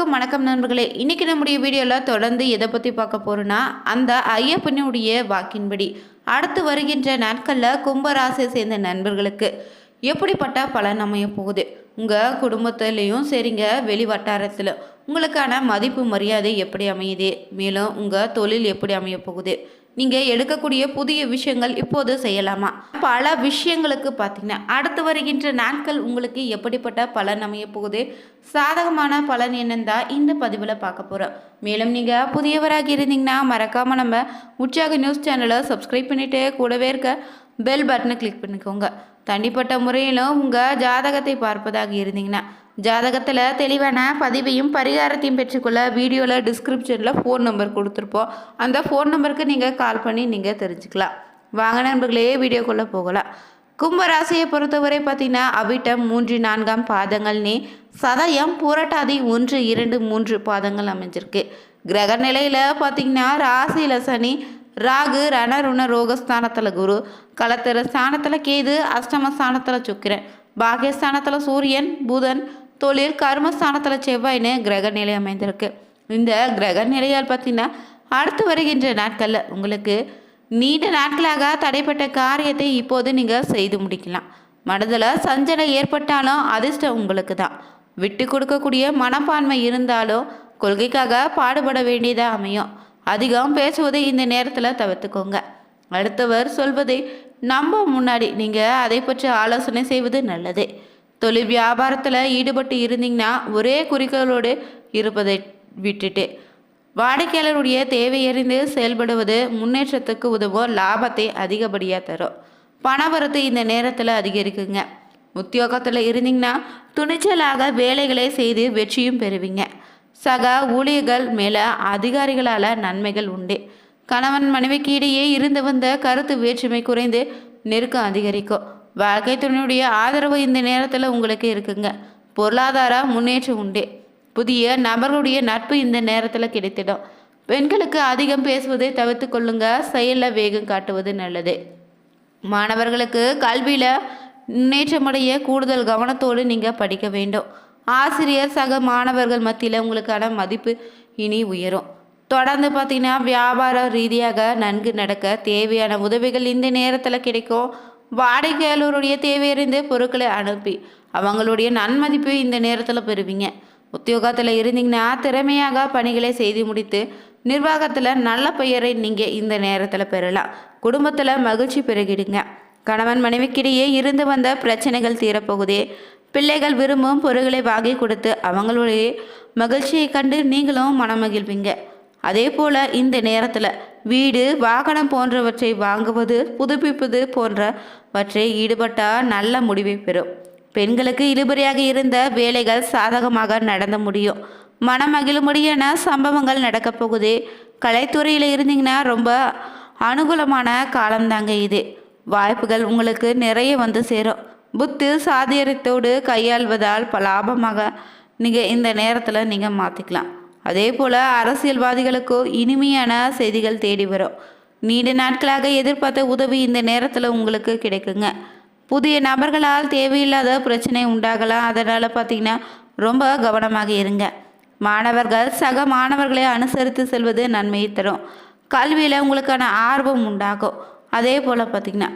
அனைவருக்கும் வணக்கம் நண்பர்களே. இன்றைக்கி நம்முடைய வீடியோவில் தொடர்ந்து எதை பற்றி பார்க்க போகிறோன்னா அந்த ஐயப்பனுடைய வாக்கின்படி. அடுத்து வருகின்ற நாட்களில் கும்பராசியை சேர்ந்த நண்பர்களுக்கு எப்படிப்பட்ட பலன் அமைய போகுது? உங்கள் குடும்பத்துலேயும் சரிங்க வெளி வட்டாரத்தில் உங்களுக்கான மதிப்பு மரியாதை எப்படி அமையுது? மேலும் உங்கள் தொழில் எப்படி அமைய போகுது? நீங்கள் எடுக்கக்கூடிய புதிய விஷயங்கள் இப்போது செய்யலாமா? பல விஷயங்களுக்கு பார்த்தீங்கன்னா அடுத்து வருகின்ற நாட்கள் உங்களுக்கு எப்படிப்பட்ட பலன் அமைய போகுது? சாதகமான பலன் என்னன்னு தான் இந்த பதிவில் பார்க்க போகிறோம் மேலும் நீங்கள் புதியவராக இருந்தீங்கன்னா மறக்காமல் நம்ம உற்சாக நியூஸ் சேனலை சப்ஸ்கிரைப் பண்ணிவிட்டு கூடவே இருக்க பெல் பட்டனை கிளிக் பண்ணிக்கோங்க. தனிப்பட்ட முறையிலும் உங்கள் ஜாதகத்தை பார்ப்பதாக இருந்தீங்கன்னா ஜாதகத்தில் தெளிவான பதிவையும் பரிகாரத்தையும் பெற்றுக்கொள்ள வீடியோவில் டிஸ்கிரிப்ஷனில் ஃபோன் நம்பர் கொடுத்துருப்போம். அந்த ஃபோன் நம்பருக்கு நீங்கள் கால் பண்ணி நீங்கள் தெரிஞ்சுக்கலாம். வாங்க நண்பர்களே வீடியோக்குள்ளே போகலாம். கும்பராசியை பொறுத்தவரை பார்த்தீங்கன்னா அவிட்டம் மூன்று நான்காம் பாதங்கள்னே சதயம் புரட்டாதி ஒன்று இரண்டு மூன்று பாதங்கள் அமைஞ்சிருக்கு. கிரக நிலையில் பார்த்தீங்கன்னா ராசியில் சனி ராகு ரணருண ரோகஸ்தானத்தில் குரு களத்திர ஸ்தானத்தில் கேது அஷ்டம ஸ்தானத்தில் சுக்கிரன். பாகியஸ்தானத்தில் சூரியன் புதன் தொழில் கர்மஸ்தானத்தில் செவ்வாய்னு கிரக நிலை அமைந்திருக்கு. இந்த கிரக நிலையால் பார்த்தீங்கன்னா அடுத்து வருகின்ற நாட்களில் உங்களுக்கு நீண்ட நாட்களாக தடைப்பட்ட காரியத்தை இப்போது நீங்கள் செய்து முடிக்கலாம். மனதில் சஞ்சனை ஏற்பட்டாலும் அதிர்ஷ்டம் உங்களுக்கு தான் விட்டு கொடுக்கக்கூடிய மனப்பான்மை இருந்தாலும் கொள்கைக்காக பாடுபட வேண்டியதாக அமையும். அதிகம் பேசுவதை இந்த நேரத்தில் தவிர்த்துக்கோங்க. அடுத்தவர் சொல்வதை நம்ப முன்னாடி நீங்கள் அதை பற்றி ஆலோசனை செய்வது நல்லது. தொழில் வியாபாரத்தில் ஈடுபட்டு இருந்தீங்கன்னா ஒரே குறிக்கோளோடு இருப்பதை விட்டுட்டு வாடிக்கையாளருடைய தேவையறிந்து செயல்படுவது முன்னேற்றத்துக்கு உதவும் லாபத்தை அதிகப்படியாக தரும் பணவரத்து இந்த நேரத்தில் அதிகரிக்குங்க. உத்தியோகத்தில் இருந்தீங்கன்னா துணிச்சலாக வேலைகளை செய்து வெற்றியும் பெறுவீங்க. சக ஊழியர்கள் மேலே அதிகாரிகளால் நன்மைகள் உண்டு. கணவன் மனைவிக்கு இடையே இருந்து வந்த கருத்து வேற்றுமை குறைந்து நெருக்கம் அதிகரிக்கும். வாழ்க்கை துணையுடைய ஆதரவு இந்த நேரத்தில் உங்களுக்கு இருக்குங்க. பொருளாதார முன்னேற்றம் உண்டு. புதிய நபர்களுடைய நட்பு இந்த நேரத்தில் கிடைத்திடும். பெண்களுக்கு அதிகம் பேசுவதை தவிர்த்து கொள்ளுங்க. செயலில் வேகம் காட்டுவது நல்லது. மாணவர்களுக்கு கல்வியில் முன்னேற்றமடைய கூடுதல் கவனத்தோடு நீங்கள் படிக்க வேண்டும். ஆசிரியர் சக மாணவர்கள் மத்தியில் உங்களுக்கான மதிப்பு இனி உயரும். தொடர்ந்து பார்த்தீங்கன்னா வியாபார ரீதியாக நன்கு நடக்க தேவையான உதவிகள் இந்த நேரத்தில் கிடைக்கும். வாடிக்கையாளருடைய தேவையறிந்து பொருட்களை அனுப்பி அவங்களுடைய நன்மதிப்பை இந்த நேரத்தில் பெறுவீங்க. உத்தியோகத்தில் இருந்தீங்கன்னா திறமையாக பணிகளை செய்து முடித்து நிர்வாகத்தில் நல்ல பெயரை நீங்கள் இந்த நேரத்தில் பெறலாம். குடும்பத்தில் மகிழ்ச்சி பெருகிடுங்க. கணவன் மனைவிக்கிடையே இருந்து வந்த பிரச்சனைகள் தீரப்போகுதே. பிள்ளைகள் விரும்பும் பொருட்களை வாங்கி கொடுத்து அவங்களுடைய மகிழ்ச்சியை கண்டு நீங்களும் மனமகிழ்வீங்க. அதே போல் இந்த நேரத்தில் வீடு வாகனம் போன்றவற்றை வாங்குவது புதுப்பிப்பது போன்றவற்றை ஈடுபட்டால் நல்ல முடிவை பெறும். பெண்களுக்கு இழுபறியாக இருந்த வேலைகள் சாதகமாக நடந்த முடியும். மனமகிழும்படியான சம்பவங்கள் நடக்கப் போகுது. கலைத்துறையில் இருந்தீங்கன்னா ரொம்ப அனுகூலமான காலம்தாங்க இது. வாய்ப்புகள் உங்களுக்கு நிறைய வந்து சேரும். புத்து சாதியத்தோடு கையாள்வதால் லாபமாக நீங்கள் இந்த நேரத்தில் நீங்கள் மாற்றிக்கலாம் அதே போல் அரசியல்வாதிகளுக்கோ இனிமையான செய்திகள் தேடி வரும். நீண்ட நாட்களாக எதிர்பார்த்த உதவி இந்த நேரத்தில் உங்களுக்கு கிடைக்குங்க. புதிய நபர்களால் தேவையில்லாத பிரச்சனை உண்டாகலாம். அதனால் பார்த்தீங்கன்னா ரொம்ப கவனமாக இருங்க. மாணவர்கள் சக மாணவர்களை அனுசரித்து செல்வது நன்மையை தரும். கல்வியில் உங்களுக்கான ஆர்வம் உண்டாகும். அதே போல் பார்த்திங்கன்னா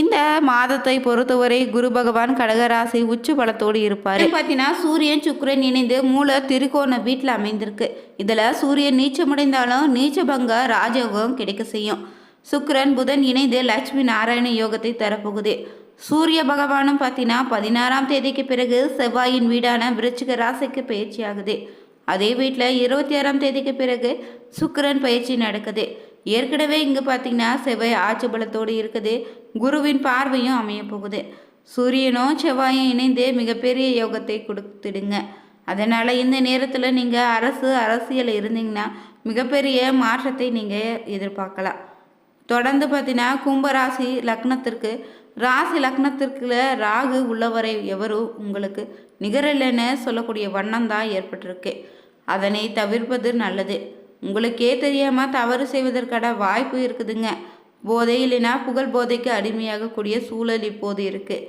இந்த மாதத்தை பொறுத்தவரை குரு பகவான் கடகராசி உச்சு பலத்தோடு இருப்பார். பார்த்தீங்கன்னா சூரியன் சுக்கரன் இணைந்து மூல திருக்கோண வீட்டில் அமைந்திருக்கு. இதில் சூரியன் நீச்சமடைந்தாலும் நீச்சபங்க ராஜயோகம் கிடைக்க செய்யும். சுக்கரன் புதன் இணைந்து லட்சுமி நாராயண யோகத்தை தரப்போகுது. சூரிய பகவானும் பார்த்தீங்கன்னா பதினாறாம் தேதிக்கு பிறகு செவ்வாயின் வீடான விருச்சிக ராசிக்கு பயிற்சி ஆகுது அதே வீட்டில் இருபத்தி ஆறாம் தேதிக்கு பிறகு சுக்கரன் பயிற்சி நடக்குது. ஏற்கனவே இங்கே பார்த்தீங்கன்னா செவ்வாய் ஆட்சி பலத்தோடு இருக்குது. குருவின் பார்வையும் அமையப்போகுது சூரியனும் செவ்வாயும் இணைந்து மிகப்பெரிய யோகத்தை கொடுத்துடுங்க. அதனால் இந்த நேரத்தில் நீங்கள் அரசு அரசியல் இருந்தீங்கன்னா மிகப்பெரிய மாற்றத்தை நீங்கள் எதிர்பார்க்கலாம். தொடர்ந்து பார்த்தீங்கன்னா கும்பராசி லக்னத்திற்கு ராசி லக்னத்திற்குள்ள ராகு உள்ளவரை எவரும் உங்களுக்கு நிகரில்லைன்னு சொல்லக்கூடிய வண்ணம் தான் ஏற்பட்டிருக்கு. அதனை தவிர்ப்பது நல்லது. உங்களுக்கே தெரியாமல் தவறு செய்வதற்கான வாய்ப்பு இருக்குதுங்க. போதை இல்லைன்னா புகழ் போதைக்கு அடிமையாகக்கூடிய சூழல் இப்போது இருக்குது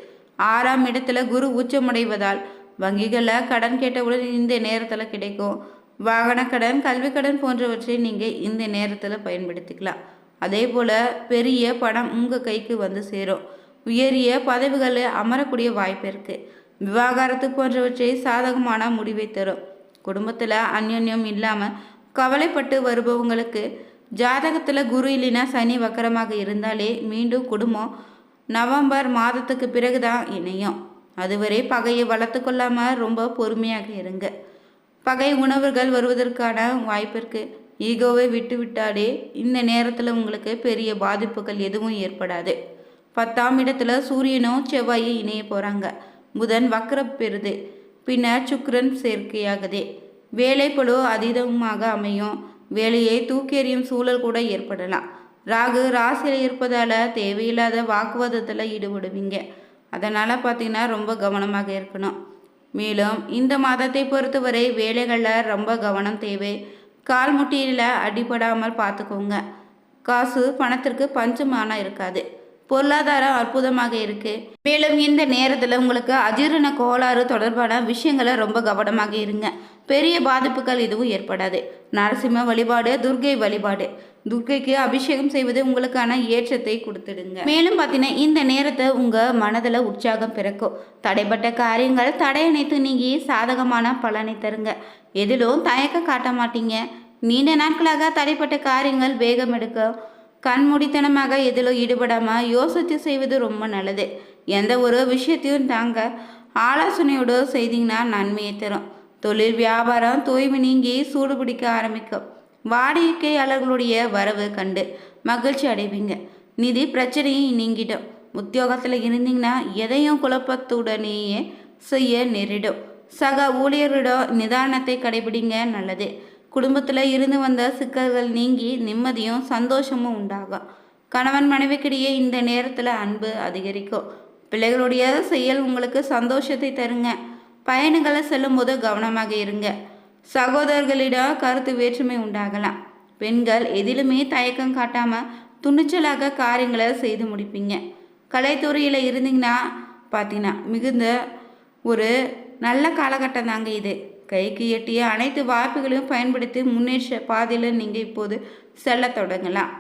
ஆறாம் இடத்துல குரு உச்சமடைவதால் வங்கிகளில் கடன் கேட்டவுடன் இந்த நேரத்தில் கிடைக்கும். வாகன கடன் கல்வி கடன் போன்றவற்றை நீங்கள் இந்த நேரத்தில் பயன்படுத்திக்கலாம். அதே போல் பெரிய பணம் உங்கள் கைக்கு வந்து சேரும். உயரிய பதவிகளில் அமரக்கூடிய வாய்ப்பு இருக்குது விவாகரத்து போன்றவற்றை சாதகமான முடிவை தரும். குடும்பத்தில் அந்யோன்யம் இல்லாமல் கவலைப்பட்டு வருபவங்களுக்கு ஜாதகத்தில் குரு இல்லைனா சனி வக்கரமாக இருந்தாலே மீண்டும் குடும்பம் நவம்பர் மாதத்துக்கு பிறகு தான் இணையும். அதுவரை பகையை வளர்த்து கொள்ளாமல் ரொம்ப பொறுமையாக இருங்க. பகை உணவுகள் வருவதற்கான வாய்ப்பு இருக்குது ஈகோவை விட்டு விட்டாலே இந்த நேரத்தில் உங்களுக்கு பெரிய பாதிப்புகள் எதுவும் ஏற்படாது. பத்தாம் இடத்துல சூரியனும் செவ்வாயும் இணைய போகிறாங்க புதன் வக்கரம் பெறுது. பின்னர் சுக்கரன் சேர்க்கையாகுதே. வேலைப்பளு அதீதமாக அமையும். வேலையை தூக்கி எறியும் சூழல் கூட ஏற்படலாம். ராகு ராசியில் இருப்பதால் தேவையில்லாத வாக்குவாதத்தில் ஈடுபடுவீங்க. அதனால் பார்த்தீங்கன்னா ரொம்ப கவனமாக இருக்கணும். மேலும் இந்த மாதத்தை பொறுத்தவரை வேலைகளில் ரொம்ப கவனம் தேவை. கால் முட்டியில் அடிபடாமல் பார்த்துக்கோங்க காசு பணத்திற்கு பஞ்சமான இருக்காது. பொருளாதாரம் அற்புதமாக இருக்குது மேலும் இந்த நேரத்தில் உங்களுக்கு அஜீரண கோளாறு தொடர்பான விஷயங்களை ரொம்ப கவனமாக இருங்க. பெரிய பாதிப்புகள் எதுவும் ஏற்படாது. நரசிம்ம வழிபாடு துர்கை வழிபாடு. துர்க்கைக்கு அபிஷேகம் செய்வது உங்களுக்கான ஏற்றத்தை கொடுத்துடுங்க. மேலும் பார்த்தீங்கன்னா இந்த நேரத்தை உங்கள் மனதில் உற்சாகம் பிறக்கும். தடைப்பட்ட காரியங்கள் தடையணைத்து நீங்கி சாதகமான பலனை தருங்க. எதிலும் தயக்க காட்ட மாட்டீங்க. நீண்ட நாட்களாக தடைப்பட்ட காரியங்கள் வேகம் எடுக்கும் கண்மூடித்தனமாக எதிலும் ஈடுபடாமல் யோசித்து செய்வது ரொம்ப நல்லது. எந்த ஒரு விஷயத்தையும் தாங்க ஆலோசனையோடு செய்தீங்கன்னா நன்மையை தரும். தொழில் வியாபாரம் தூய்மை நீங்கி சூடு பிடிக்க ஆரம்பிக்கும். வாடிக்கையாளர்களுடைய வரவு கண்டு மகிழ்ச்சி அடைவீங்க. நிதி பிரச்சனையும் நீங்கிடும். உத்தியோகத்தில் இருந்தீங்கன்னா எதையும் குழப்பத்துடனேயே செய்ய நேரிடும். சக ஊழியரிடம் நிதானத்தை கடைபிடிங்க நல்லது. குடும்பத்தில் இருந்து வந்த சிக்கல்கள் நீங்கி நிம்மதியும் சந்தோஷமும் உண்டாகும் கணவன் மனைவிக்கிடையே இந்த நேரத்தில் அன்பு அதிகரிக்கும் பிள்ளைகளுடைய செயல் உங்களுக்கு சந்தோஷத்தை தருங்க. பயணங்களை செல்லும்போது கவனமாக இருங்க. சகோதரர்களிடம் கருத்து வேற்றுமை உண்டாகலாம். பெண்கள் எதிலுமே தயக்கம் காட்டாமல் துணிச்சலாக காரியங்களை செய்து முடிப்பீங்க. கலைத்துறையில் இருந்தீங்கன்னா பார்த்தீங்கன்னா மிகுந்த ஒரு நல்ல காலகட்டம் தாங்க இது. கைக்கு எட்டிய அனைத்து வாய்ப்புகளையும் பயன்படுத்தி முன்னேற்ற பாதையில் நீங்கள் இப்போது செல்ல தொடங்கலாம்.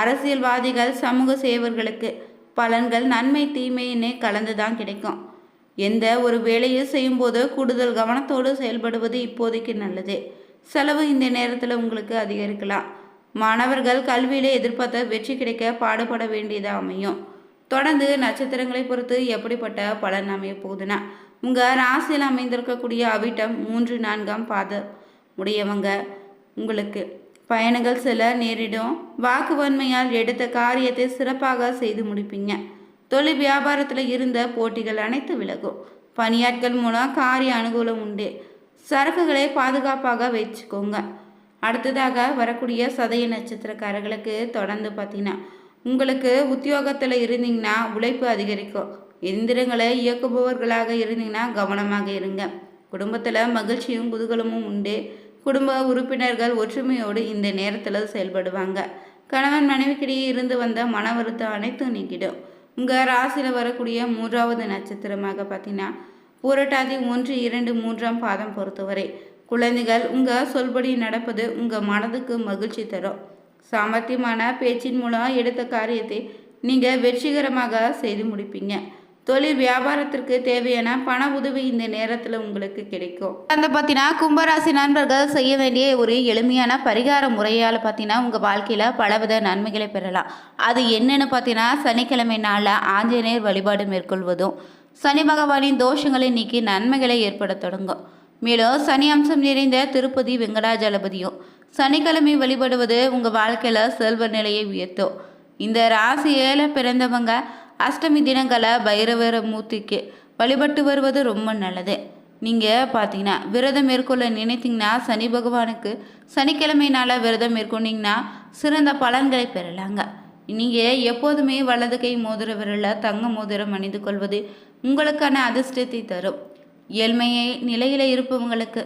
அரசியல்வாதிகள் சமூக சேவர்களுக்கு பலன்கள் நன்மை தீமையினே கலந்து தான் கிடைக்கும். எந்த ஒரு வேலையை செய்யும்போது கூடுதல் கவனத்தோடு செயல்படுவது இப்போதைக்கு நல்லது. செலவு இந்த நேரத்தில் உங்களுக்கு அதிகரிக்கலாம். மாணவர்கள் கல்வியில் எதிர்பார்த்த வெற்றி கிடைக்க பாடுபட வேண்டியதாக அமையும். தொடர்ந்து நட்சத்திரங்களை பொறுத்து எப்படிப்பட்ட பலன் அமைய போகுதுன்னா உங்கள் ராசியில் அமைந்திருக்கக்கூடிய அவிட்டம் மூன்று நான்காம் பாத உடையவங்க. உங்களுக்கு பயணங்கள் சில நேரிடும். வாக்குவன்மையால் எடுத்த காரியத்தை சிறப்பாக செய்து முடிப்பீங்க. தொழில் வியாபாரத்தில் இருந்த போட்டிகள் அனைத்து விலகும். பணியாட்கள் மூலம் காரிய அனுகூலம் உண்டு. சரக்குகளை பாதுகாப்பாக வச்சுக்கோங்க. அடுத்ததாக வரக்கூடிய சதய நட்சத்திரக்காரர்களுக்கு தொடர்ந்து பார்த்தீங்கன்னா உங்களுக்கு உத்தியோகத்தில் இருந்தீங்கன்னா உழைப்பு அதிகரிக்கும். எந்திரங்களை இயக்குபவர்களாக இருந்தீங்கன்னா கவனமாக இருங்க. குடும்பத்தில் மகிழ்ச்சியும் குதூகலமும் உண்டு. குடும்ப உறுப்பினர்கள் ஒற்றுமையோடு இந்த நேரத்தில் செயல்படுவாங்க. கணவன் மனைவிக்கிடையே இருந்து வந்த மன வருத்தம் அனைத்தும் நீக்கிடும். உங்கள் ராசியில் வரக்கூடிய மூன்றாவது நட்சத்திரமாக பார்த்தீங்கன்னா பூரட்டாதி ஒன்று இரண்டு மூன்றாம் பாதம் பொறுத்தவரை குழந்தைகள் உங்கள் சொல்படி நடப்பது உங்கள் மனதுக்கு மகிழ்ச்சி தரும். சாமர்த்தியமான பேச்சின் மூலம் எடுத்த காரியத்தை நீங்கள் வெற்றிகரமாக செய்து முடிப்பீங்க. தொழில் வியாபாரத்திற்கு தேவையான பண உதவி இந்த நேரத்தில் உங்களுக்கு கிடைக்கும். அந்த பார்த்தீங்கன்னா கும்பராசி நண்பர்கள் செய்ய வேண்டிய ஒரு எளிமையான பரிகார முறையால் பார்த்தீங்கன்னா உங்கள் வாழ்க்கையில் பலவித நன்மைகளை பெறலாம். அது என்னென்னு பார்த்தீங்கன்னா சனிக்கிழமை நாளில் ஆஞ்சநேயர் வழிபாடு மேற்கொள்வதும் சனி பகவானின் தோஷங்களை நீக்கி நன்மைகளை ஏற்பட தொடங்கும். மேலும் சனி அம்சம் நிறைந்த திருப்பதி வெங்கடாஜலபதியும் சனிக்கிழமை வழிபடுவது உங்கள் வாழ்க்கையில் செல்வ நிலையை உயர்த்தும். இந்த ராசியில் பிறந்தவங்க அஷ்டமி தினங்களை பைரவர மூர்த்திக்கு வழிபட்டு வருவது ரொம்ப நல்லது. நீங்கள் பார்த்தீங்கன்னா விரதம் மேற்கொள்ள நினைத்தீங்கன்னா சனி பகவானுக்கு சனிக்கிழமை விரதம் மேற்கொண்டீங்கன்னா சிறந்த பலன்களை பெறலாங்க. நீங்கள் எப்போதுமே வலது கை மோதிர விரலில் தங்க மோதிரம் அணிந்து கொள்வது உங்களுக்கான அதிர்ஷ்டத்தை தரும். ஏழ்மையை நிலையில் இருப்பவங்களுக்கு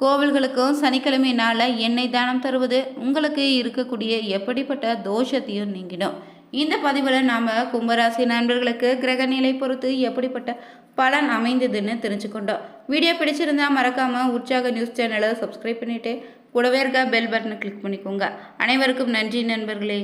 கோவில்களுக்கும் சனிக்கிழமை நாளில் எண்ணெய் தானம் தருவது உங்களுக்கு இருக்கக்கூடிய எப்படிப்பட்ட தோஷத்தையும் நீங்கிடும். இந்த பதிவில் நாம் கும்பராசி நண்பர்களுக்கு கிரக நிலை பொறுத்து எப்படிப்பட்ட பலன் அமைந்ததுன்னு தெரிஞ்சுக்கொண்டோம். வீடியோ பிடிச்சிருந்தா மறக்காமல் உற்சாக நியூஸ் சேனலை சப்ஸ்கிரைப் பண்ணிவிட்டு கூடவே இருக்க பெல் பட்டனை கிளிக் பண்ணிக்கோங்க. அனைவருக்கும் நன்றி நண்பர்களே.